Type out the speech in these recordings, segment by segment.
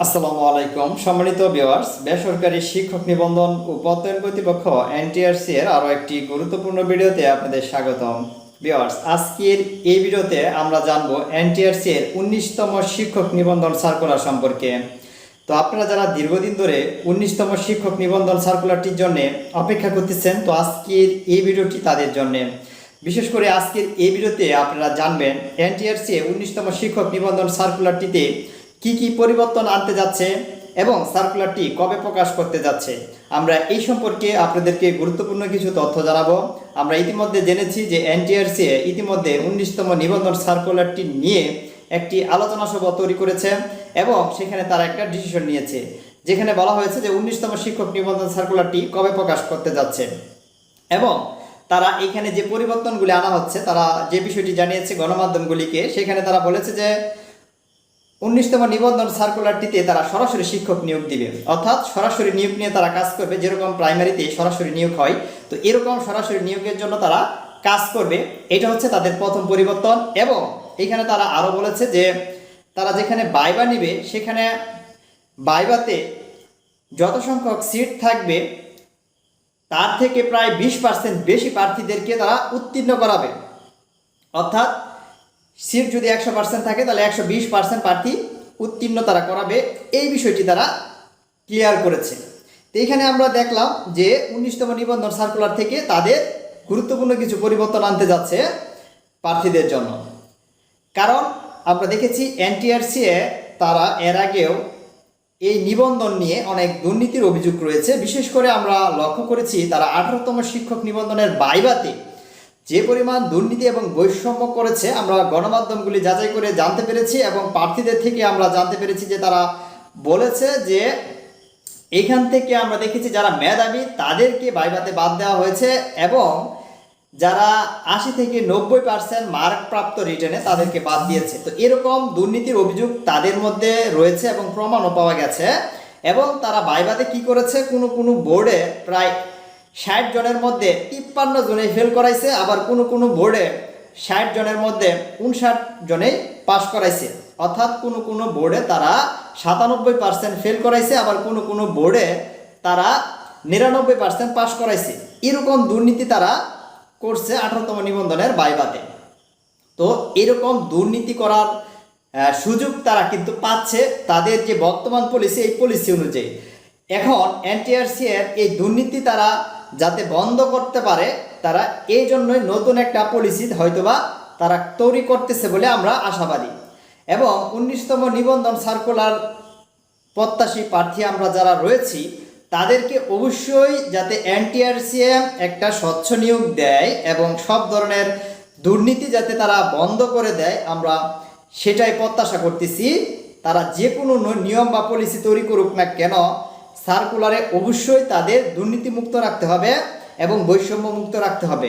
আসসালামু আলাইকুম। সম্মানিত ভিউয়ার্স বেসরকারি শিক্ষক নিবন্ধন ও প্রত্যয়ন কর্তৃপক্ষ এনটিআরসি এর আরও একটি গুরুত্বপূর্ণ ভিডিওতে আপনাদের স্বাগতম। ভিউয়ার্স আজকের এই ভিডিওতে আমরা জানব এনটিআরসি এর উনিশতম শিক্ষক নিবন্ধন সার্কুলার সম্পর্কে। তো আপনারা যারা দীর্ঘদিন ধরে উনিশতম শিক্ষক নিবন্ধন সার্কুলারটির জন্য অপেক্ষা করতেছেন, তো আজকের এই ভিডিওটি তাদের জন্য। বিশেষ করে আজকের এই ভিডিওতে আপনারা জানবেন এনটিআরসি উনিশতম শিক্ষক নিবন্ধন সার্কুলারটিতে কি কি পরিবর্তন আনতে যাচ্ছে এবং সার্কুলারটি কবে প্রকাশ করতে যাচ্ছে? আমরা এই সম্পর্কে আপনাদেরকে গুরুত্বপূর্ণ কিছু তথ্য জানাব। আমরা ইতিমধ্যে জেনেছি যে এনটিআরসি ইতিমধ্যে উনিশতম নিবন্ধন সার্কুলারটি নিয়ে একটি আলোচনা সভা তৈরি করেছে এবং সেখানে তারা একটা ডিসিশন নিয়েছে, যেখানে বলা হয়েছে যে উনিশতম শিক্ষক নিবন্ধন সার্কুলারটি কবে প্রকাশ করতে যাচ্ছে। এবং তারা এখানে যে পরিবর্তনগুলি আনা হচ্ছে, তারা যে বিষয়টি জানিয়েছে গণমাধ্যমগুলিকে, সেখানে তারা বলেছে যে উনিশতম নিবন্ধন সার্কুলারটিতে তারা সরাসরি শিক্ষক নিয়োগ দিবে। অর্থাৎ সরাসরি নিয়োগ নিয়ে তারা কাজ করবে, যেরকম প্রাইমারিতে সরাসরি নিয়োগ হয়। তো এরকম সরাসরি নিয়োগের জন্য তারা কাজ করবে। এটা হচ্ছে তাদের প্রথম পরিবর্তন এবং এখানে তারা আরও বলেছে যে তারা যেখানে বাইবা নিবে, সেখানে বাইবাতে যত সংখ্যক সিট থাকবে, তার থেকে প্রায় বিশ পার্সেন্ট বেশি প্রার্থীদেরকে তারা উত্তীর্ণ করাবে। অর্থাৎ সিট যদি একশো পার্সেন্ট থাকে, তাহলে একশো বিশ পার্সেন্ট প্রার্থী উত্তীর্ণ তারা করাবে। এই বিষয়টি তারা ক্লিয়ার করেছে। তো এখানে আমরা দেখলাম যে উনিশতম নিবন্ধন সার্কুলার থেকে তাদের গুরুত্বপূর্ণ কিছু পরিবর্তন আনতে যাচ্ছে প্রার্থীদের জন্য। কারণ আমরা দেখেছি এনটিআরসিএ তারা এর আগেও এই নিবন্ধন নিয়ে অনেক দুর্নীতির অভিযোগ রয়েছে। বিশেষ করে আমরা লক্ষ্য করেছি তারা আঠারোতম শিক্ষক নিবন্ধনের বাইবাতে যে পরিমাণ দুর্নীতি এবং বৈষম্য করেছে, আমরা গণমাধ্যমগুলি যাচাই করে জানতে পেরেছি এবং প্রার্থীদের থেকে আমরা জানতে পেরেছি যে তারা বলেছে যে এখান থেকে আমরা দেখেছি যারা মেধাবী, তাদেরকে বাইবাতে বাদ দেওয়া হয়েছে এবং যারা আশি থেকে নব্বই পার্সেন্ট মার্ক প্রাপ্ত রিটেনে তাদেরকে বাদ দিয়েছে। তো এরকম দুর্নীতির অভিযোগ তাদের মধ্যে রয়েছে এবং প্রমাণও পাওয়া গেছে এবং তারা বাইবাতে কি করেছে? কোনো কোনো বোর্ডে প্রায় ষাট জনের মধ্যে তিপ্পান্ন জনে ফেল করাইছে, আবার কোনো কোনো বোর্ডে ষাট জনের মধ্যে উনষাট জনেই পাশ করাইছে। অর্থাৎ কোনো কোনো বোর্ডে তারা সাতানব্বই পার্সেন্ট ফেল করাইছে, আবার কোনো কোনো বোর্ডে তারা নিরানব্বই পার্সেন্ট পাশ করাইছে। এরকম দুর্নীতি তারা করছে আঠারোতম নিবন্ধনের বাইবাতে। তো এরকম দুর্নীতি করার সুযোগ তারা কিন্তু পাচ্ছে তাদের যে বর্তমান পলিসি এই পলিসি অনুযায়ী। এখন এনটিআরসি এর এই দুর্নীতি তারা যাতে বন্ধ করতে পারে, তারা এই জন্যই নতুন একটা পলিসি হয়তোবা তারা তৈরি করতেছে বলে আমরা আশাবাদী। এবং উনিশতম নিবন্ধন সার্কুলার প্রত্যাশী প্রার্থী আমরা যারা রয়েছি, তাদেরকে অবশ্যই যাতে এনটিআরসিএম একটা স্বচ্ছ নিয়োগ দেয় এবং সব ধরনের দুর্নীতি যাতে তারা বন্ধ করে দেয়, আমরা সেটাই প্রত্যাশা করতেছি। তারা যে কোনো নিয়ম বা পলিসি তৈরি করুক না কেন সার্কুলারে অবশ্যই তাদের দুর্নীতিমুক্ত রাখতে হবে এবং বৈষম্য মুক্ত রাখতে হবে।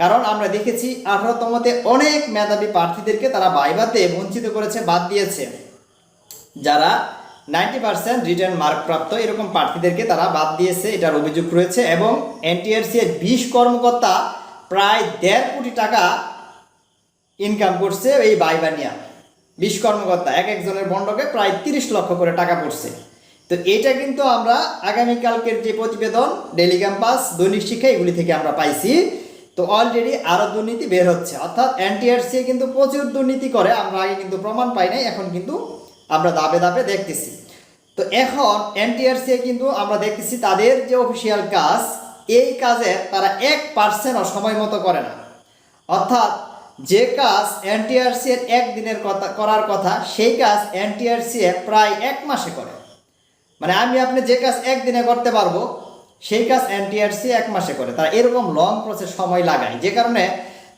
কারণ আমরা দেখেছি আঠারোতমতে অনেক মেধাবী প্রার্থীদেরকে তারা বাইবাতে বঞ্চিত করেছে, বাদ দিয়েছে। যারা নাইনটি পার্সেন্ট রিটার্ন মার্কপ্রাপ্ত এরকম প্রার্থীদেরকে তারা বাদ দিয়েছে, এটার অভিযোগ রয়েছে এবং এনটিআরসি এর বিশ কর্মকর্তা প্রায় দেড় কোটি টাকা ইনকাম করছে এই বাইবানিয়া। বিশ কর্মকর্তা, এক একজনের বন্ডকে প্রায় তিরিশ লক্ষ করে টাকা পড়ছে তো এটা কিন্তু আমরা আগামীকালকের যে প্রতিবেদন ডেলি ক্যাম্পাস দৈনিক শিক্ষা, এগুলি থেকে আমরা পাইছি। তো অলরেডি আরও দুর্নীতি বের হচ্ছে। অর্থাৎ এনটিআরসি কিন্তু প্রচুর দুর্নীতি করে, আমরা আগে কিন্তু প্রমাণ পাই নাই, এখন কিন্তু আমরা দাবে দাবে দেখতেছি। তো এখন এনটিআরসি কিন্তু আমরা দেখতেছি তাদের যে অফিসিয়াল কাজ, এই কাজে তারা এক পার্সেন্টও সময় মতো করে না। অর্থাৎ যে কাজ এনটিআরসি এর একদিনের কথা, করার কথা, সেই কাজ এনটিআরসি প্রায় এক মাসে করে। মানে আমি আপনি যে কাজ একদিনে করতে পারব, সেই কাজ এনটিআরসি এক মাসে করে। তারা এরকম লং প্রসেস সময় লাগায় যে কারণে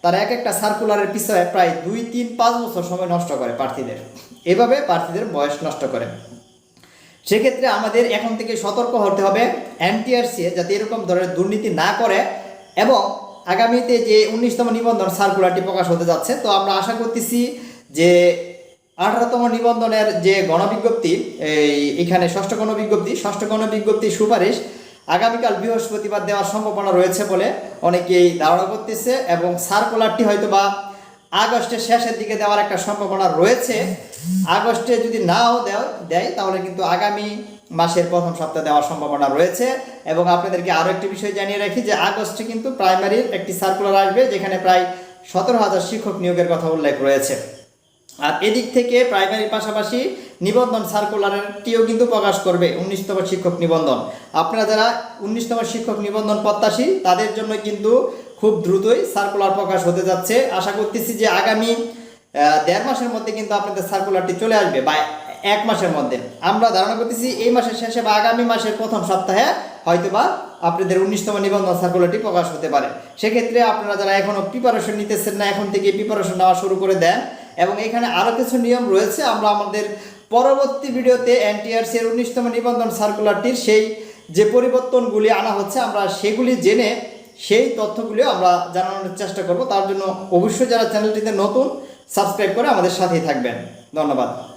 তারা এক একটা সার্কুলারের পিছনে প্রায় দুই, তিন, পাঁচ বছর সময় নষ্ট করে প্রার্থীদের। এভাবে প্রার্থীদের বয়স নষ্ট করে। সেক্ষেত্রে আমাদের এখন থেকে সতর্ক হতে হবে এনটিআরসি যাতে এরকম ধরনের দুর্নীতি না করে এবং আগামীতে যে উনিশতম নিবন্ধন সার্কুলারটি প্রকাশ হতে যাচ্ছে, তো আমরা আশা করতেছি যে আঠারোতম নিবন্ধনের যে গণবিজ্ঞপ্তি, এই এখানে ষষ্ঠ গণবিজ্ঞপ্তি, ষষ্ঠ গণবিজ্ঞপ্তির সুপারিশ আগামীকাল বৃহস্পতিবার দেওয়ার সম্ভাবনা রয়েছে বলে অনেকেই ধারণা করতেছে এবং সার্কুলারটি হয়তো বা আগস্টের শেষের দিকে দেওয়ার একটা সম্ভাবনা রয়েছে। আগস্টে যদি নাও দেয়, তাহলে কিন্তু আগামী মাসের প্রথম সপ্তাহে দেওয়ার সম্ভাবনা রয়েছে। এবং আপনাদেরকে আরও একটি বিষয় জানিয়ে রাখি যে আগস্টে কিন্তু প্রাইমারির একটি সার্কুলার আসবে, যেখানে প্রায় সতেরো হাজার শিক্ষক নিয়োগের কথা উল্লেখ রয়েছে। আর এদিক থেকে প্রাইমারির পাশাপাশি নিবন্ধন সার্কুলারটিও কিন্তু প্রকাশ করবে, উনিশতম শিক্ষক নিবন্ধন। আপনারা যারা উনিশতম শিক্ষক নিবন্ধন প্রত্যাশী, তাদের জন্য কিন্তু খুব দ্রুতই সার্কুলার প্রকাশ হতে যাচ্ছে। আশা করতেছি যে আগামী দেড় মাসের মধ্যে কিন্তু আপনাদের সার্কুলারটি চলে আসবে, বা এক মাসের মধ্যে। আমরা ধারণা করতেছি এই মাসের শেষে বা আগামী মাসের প্রথম সপ্তাহে হয়তোবা আপনাদের উনিশতম নিবন্ধন সার্কুলারটি প্রকাশ হতে পারে। সেক্ষেত্রে আপনারা যারা এখনও প্রিপারেশন নিতেছেন না, এখন থেকে প্রিপারেশন নেওয়া শুরু করে দেন। এবং এখানে আরও কিছু নিয়ম রয়েছে। আমরা আমাদের পরবর্তী ভিডিওতে এনটিআরসির উনিশতম নিবন্ধন সার্কুলারটির সেই যে পরিবর্তনগুলি আনা হচ্ছে, আমরা সেগুলি জেনে সেই তথ্যগুলিও আমরা জানানোর চেষ্টা করব। তার জন্য অবশ্যই যারা চ্যানেলটিতে নতুন সাবস্ক্রাইব করে আমাদের সাথেই থাকবেন। ধন্যবাদ।